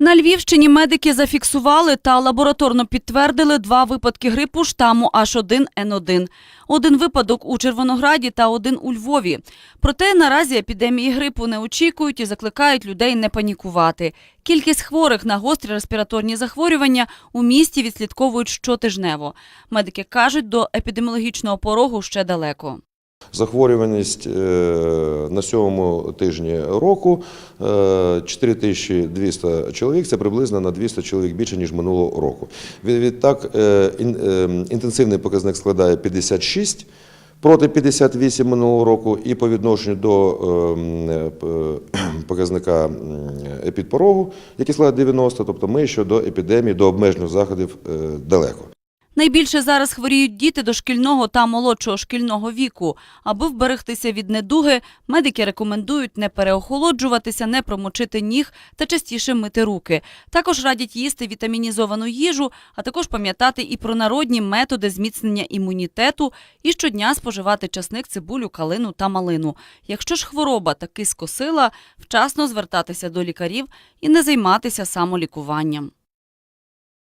На Львівщині медики зафіксували та лабораторно підтвердили два випадки грипу штаму H1N1. Один випадок у Червонограді та один у Львові. Проте наразі епідемії грипу не очікують і закликають людей не панікувати. Кількість хворих на гострі респіраторні захворювання у місті відслідковують щотижнево. Медики кажуть, до епідеміологічного порогу ще далеко. Захворюваність е, на сьомому тижні року е, 4200 чоловік. Це приблизно на 200 чоловік більше ніж минулого року. Відтак е, ін- е, інтенсивний показник складає 56 проти 58 минулого року, і по відношенню до е, показника епідпорогу, який складає 90, тобто ми ще до епідемії, до обмежених заходів е, далеко. Найбільше зараз хворіють діти дошкільного та молодшого шкільного віку. Аби вберегтися від недуги, медики рекомендують не переохолоджуватися, не промочити ніг та частіше мити руки. Також радять їсти вітамінізовану їжу, а також пам'ятати і про народні методи зміцнення імунітету і щодня споживати часник, цибулю, калину та малину. Якщо ж хвороба таки скосила, вчасно звертатися до лікарів і не займатися самолікуванням.